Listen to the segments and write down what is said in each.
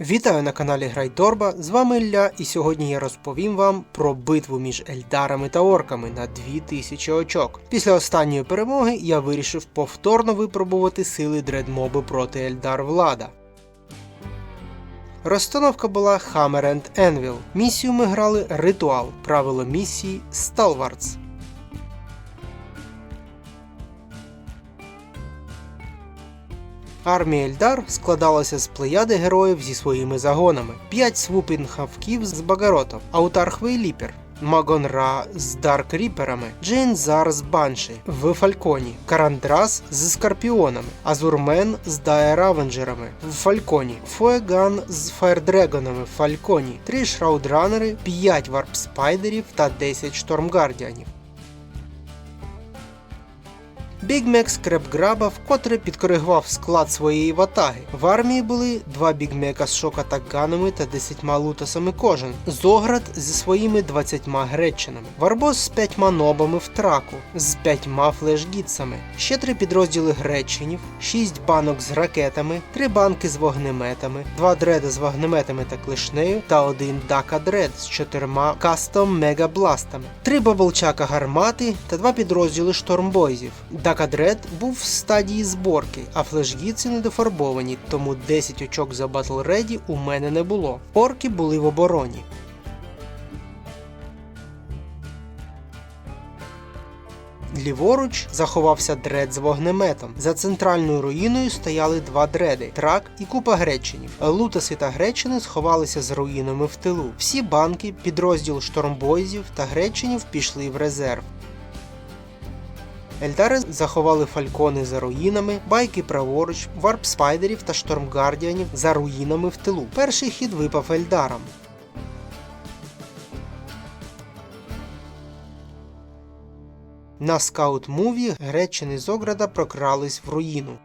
Вітаю на каналі Грайдорба, з вами Ілля, і сьогодні я розповім вам про битву між Ельдарами та орками на 2000 очок. Після останньої перемоги я вирішив повторно випробувати сили дредмоби проти Ельдар Влада. Розстановка була Hammer and Anvil. Місію ми грали Ритуал, правило місії Stalwarts. Армія Ельдар складалася з плеяди героїв зі своїми загонами: 5 свупінг-хавків з Багаротом, Аутар Хвейліпер, Магон Ра з Дарк Ріперами, Джейн Зар з Банші в Фальконі, Карандрас з Скорпіонами, Азурмен з Дайер Авенджерами в Фальконі, Фуеган з Фаердрегонами в Фальконі, 3 Шраудранери, 5 Варп Спайдерів та 10 Штормгардіанів. Бігмек Скрепграба вкотре підкоригував склад своєї ватаги. В армії були два бігмека з шокатаганами та 10 лутасами кожен, Зоград зі своїми 20 гречинами, Варбос з 5 нобами в траку, з 5 флешгітсами, ще три підрозділи гречинів, 6 банок з ракетами, 3 банки з вогнеметами, 2 дреда з вогнеметами та клишнею та один дака дред з 4 кастом мегабластами, 3 баблчака гармати та 2 підрозділи штормбойзів. Дакадред був в стадії зборки, а флешгіці не дофарбовані, тому 10 очок за Battle Ready у мене не було. Орки були в обороні. Ліворуч заховався дред з вогнеметом. За центральною руїною стояли два дреди трак і купа гречинів. Лутаси та гречини сховалися з руїнами в тилу. Всі банки, підрозділ штормбойзів та гречинів пішли в резерв. Ельдари заховали фалькони за руїнами, байки праворуч, варп спайдерів та штормгардіанів за руїнами в тилу. Перший хід випав Ельдарам. На скаут-муві Гречини з Ограда прокрались в руїну.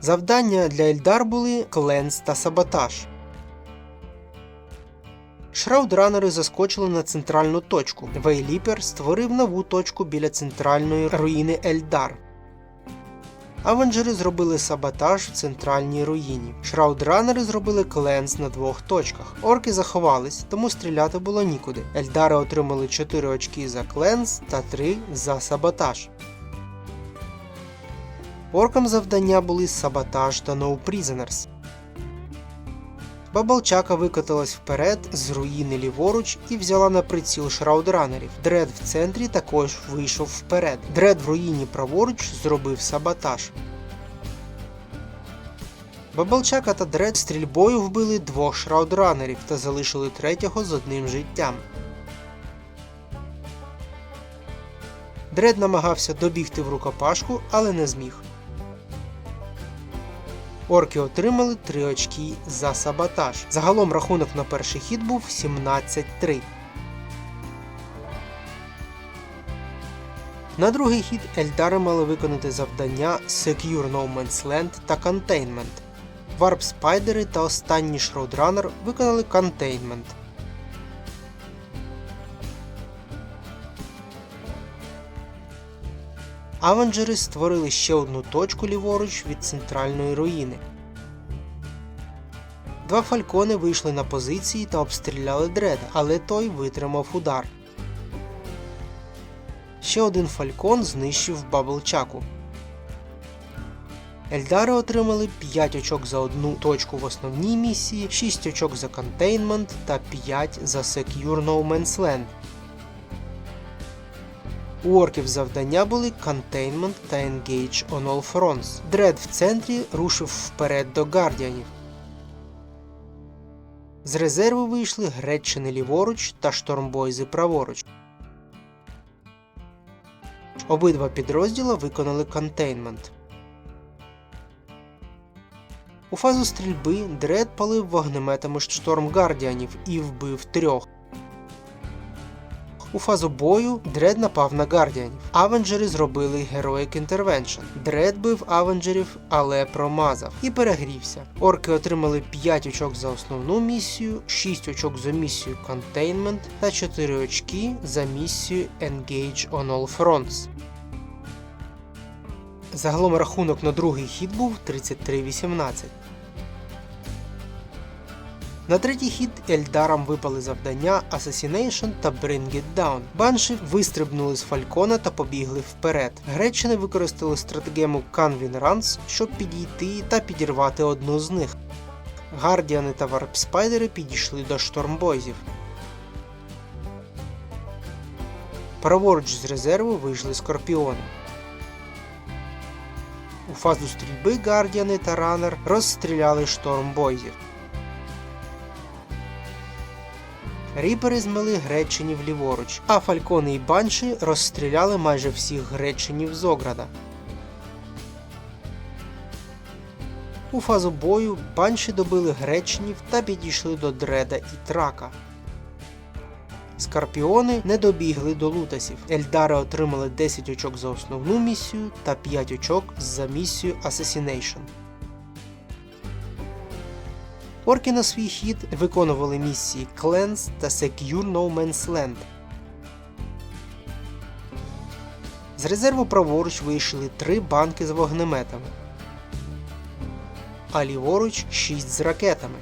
Завдання для Ельдар були кленс та саботаж. Шраудранери заскочили на центральну точку. Вейліпер створив нову точку біля центральної руїни Ельдар. Авенджери зробили саботаж в центральній руїні. Шраудранери зробили кленс на двох точках. Орки заховались, тому стріляти було нікуди. Ельдари отримали 4 очки за кленс та 3 за саботаж. Оркам завдання були саботаж та No Prisoners. Бабалчака викотилась вперед з руїни ліворуч і взяла на приціл шраудранерів. Дред в центрі також вийшов вперед. Дред в руїні праворуч зробив саботаж. Бабалчака та Дред стрільбою вбили двох шраудранерів та залишили третього з одним життям. Дред намагався добігти в рукопашку, але не зміг. Орки отримали 3 очки за саботаж. Загалом рахунок на перший хід був 17-3. На другий хід Ельдари мали виконати завдання Secure No Man's Land та Containment. Варп Спайдери та останній Шроудранер виконали Containment. Авенджери створили ще одну точку ліворуч від центральної руїни. Два фалькони вийшли на позиції та обстріляли дреда, але той витримав удар. Ще один фалькон знищив Баблчаку. Ельдари отримали 5 очок за одну точку в основній місії, 6 очок за контейнмент та 5 за Secure No Man's Land. У орків завдання були Containment та Engage on All Fronts. Дред в центрі рушив вперед до гардіанів. З резерву вийшли Греччини ліворуч та штормбойзи праворуч. Обидва підрозділа виконали контейнмент. У фазу стрільби Дред палив вогнеметами штормгардіанів і вбив трьох. У фазу бою Дред напав на Гардіанів. Авенджери зробили Heroic Intervention. Дред бив авенджерів, але промазав і перегрівся. Орки отримали 5 очок за основну місію, 6 очок за місію Containment та 4 очки за місію Engage on All Fronts. Загалом рахунок на другий хід був 33-18. На третій хід Ельдарам випали завдання Assassination та Bring It Down. Банші вистрибнули з Фалькона та побігли вперед. Гречани використали стратегему Canvin Runs, щоб підійти та підірвати одну з них. Гардіани та Варпспайдери підійшли до штормбойзів. Праворуч з резерву вийшли скорпіони. У фазу стрільби Гардіани та Ранер розстріляли штормбойзів. Ріпери змели гречинів ліворуч, а фалькони і банші розстріляли майже всіх гречинів з Ограда. У фазу бою банші добили гречинів та підійшли до Дреда і Трака. Скорпіони не добігли до лутасів. Ельдари отримали 10 очок за основну місію та 5 очок за місію Assassination. Орки на свій хід виконували місії Cleanse та Secure No Man's Land. З резерву праворуч вийшли 3 банки з вогнеметами, а ліворуч 6 з ракетами.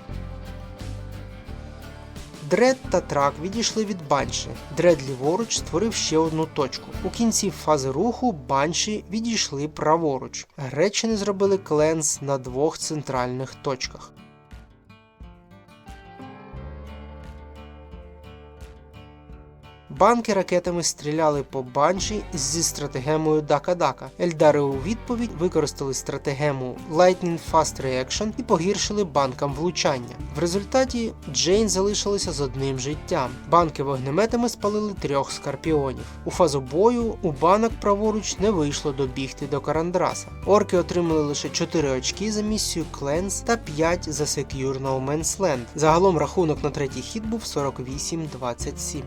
Дред та трак відійшли від банші. Дред ліворуч створив ще одну точку. У кінці фази руху банші відійшли праворуч. Гречини зробили кленс на двох центральних точках. Банки ракетами стріляли по банші зі стратегемою Дака-Дака. Ельдари у відповідь використали стратегему Lightning Fast Reaction і погіршили банкам влучання. В результаті Джейн залишилася з одним життям. Банки вогнеметами спалили трьох скорпіонів. У фазу бою у банок праворуч не вийшло добігти до Карандраса. Орки отримали лише 4 очки за місію Cleanse та 5 за Secure No Man's Land. Загалом рахунок на третій хід був 48-27.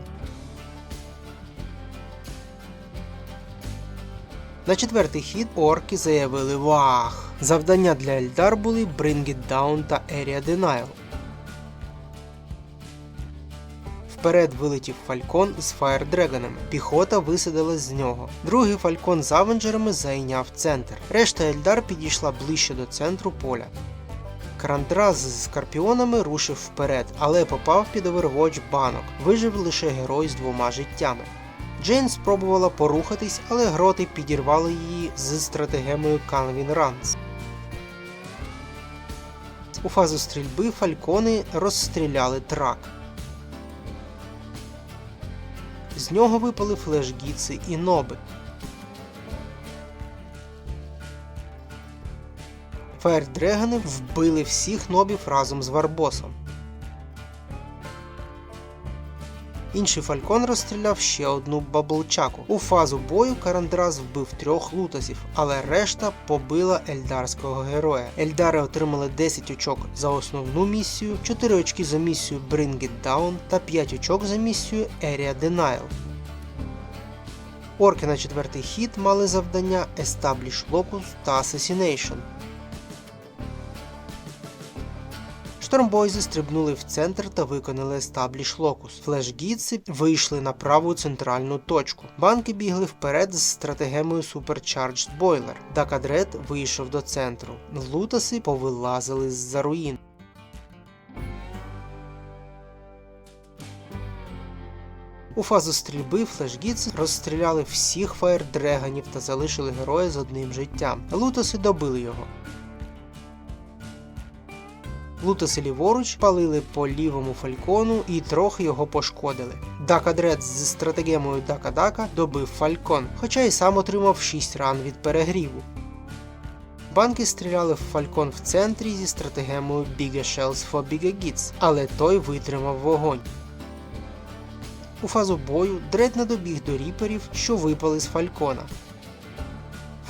На четвертий хід орки заявили Вах! Завдання для Ельдар були Bring It Down та Area Denial. Вперед вилетів Фалькон з фаєрдрегонами. Піхота висадилась з нього. Другий Фалькон з авенджерами зайняв центр. Решта Ельдар підійшла ближче до центру поля. Карандрас з скорпіонами рушив вперед, але попав під овервоч банок. Вижив лише герой з двома життями. Джейн спробувала порухатись, але гроти підірвали її з стратегемою Canvin Runs. У фазу стрільби фалькони розстріляли трак. З нього випали флешгіци і ноби. Фаєрдрегани вбили всіх нобів разом з Варбосом. Інший фалькон розстріляв ще одну баблчаку. У фазу бою Карандрас вбив трьох лутасів, але решта побила ельдарського героя. Ельдари отримали 10 очок за основну місію, 4 очки за місію Bring It Down та 5 очок за місію Area Denial. Орки на четвертий хід мали завдання Establish Locus та Assassination. Штормбойзи стрибнули в центр та виконали Establish Locus. Флешгідси вийшли на праву центральну точку. Банки бігли вперед з стратегемою Supercharged Boiler. Дакадред вийшов до центру. Лутаси повилазили з-за руїн. У фазу стрільби флешгідси розстріляли всіх фаєрдрегонів та залишили героя з одним життям. Лутаси добили його. Лутаси ліворуч палили по лівому фалькону і трохи його пошкодили. Дакадред з стратегемою Дака-Дака добив фалькон, хоча й сам отримав 6 ран від перегріву. Банки стріляли в фалькон в центрі зі стратегемою Bigger Shells for Bigger Gits, але той витримав вогонь. У фазу бою Дред надобіг до ріперів, що випали з фалькона.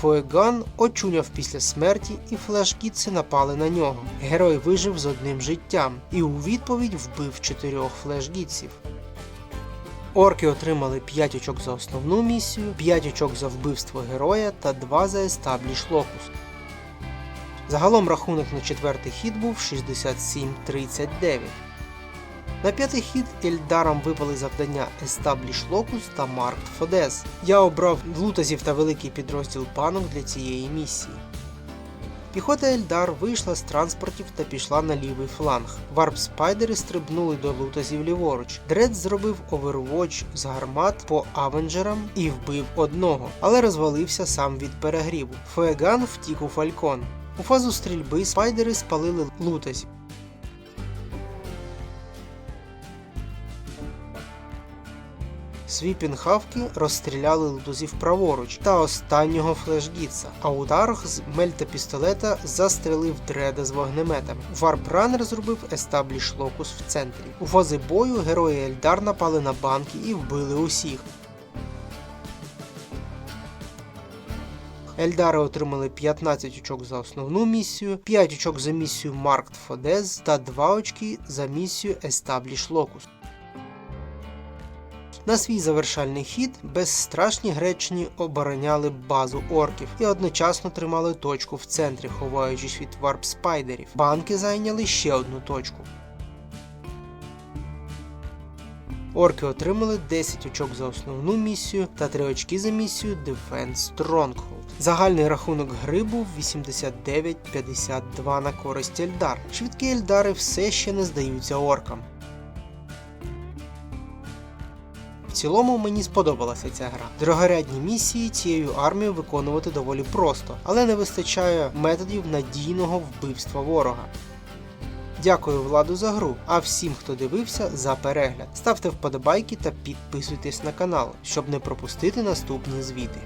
Фоеган очуняв після смерті, і флешгітси напали на нього. Герой вижив з одним життям і у відповідь вбив чотирьох флешгітсів. Орки отримали 5 очок за основну місію, 5 очок за вбивство героя та 2 за Establish Locus. Загалом рахунок на четвертий хід був 67-39. На п'ятий хід Ельдарам випали завдання Establish Locus та Marked Fodez. Я обрав лутазів та великий підрозділ банок для цієї місії. Піхота Ельдар вийшла з транспортів та пішла на лівий фланг. Варп спайдери стрибнули до лутазів ліворуч. Дред зробив овервоч з гармат по авенджерам і вбив одного, але розвалився сам від перегріву. Фуеган втік у фалькон. У фазу стрільби спайдери спалили лутазів. Свіпінгхавки розстріляли лутузів праворуч та останнього флешгітса, а ударх з мельта-пістолета застрелив дреда з вогнеметами. Варпранер зробив естабліш локус в центрі. У фази бою герої Ельдар напали на банки і вбили усіх. Ельдари отримали 15 очок за основну місію, 5 очок за місію Marked Fodez та 2 очки за місію Establish Locus. На свій завершальний хід безстрашні гречні обороняли базу орків і одночасно тримали точку в центрі, ховаючись від варп спайдерів. Банки зайняли ще одну точку. Орки отримали 10 очок за основну місію та 3 очки за місію Defense Stronghold. Загальний рахунок гри був 89-52 на користь Ельдар. Швидкі Ельдари все ще не здаються оркам. Цілому мені сподобалася ця гра. Другорядні місії цією армією виконувати доволі просто, але не вистачає методів надійного вбивства ворога. Дякую владу за гру, а всім, хто дивився, за перегляд. Ставте вподобайки та підписуйтесь на канал, щоб не пропустити наступні звіти.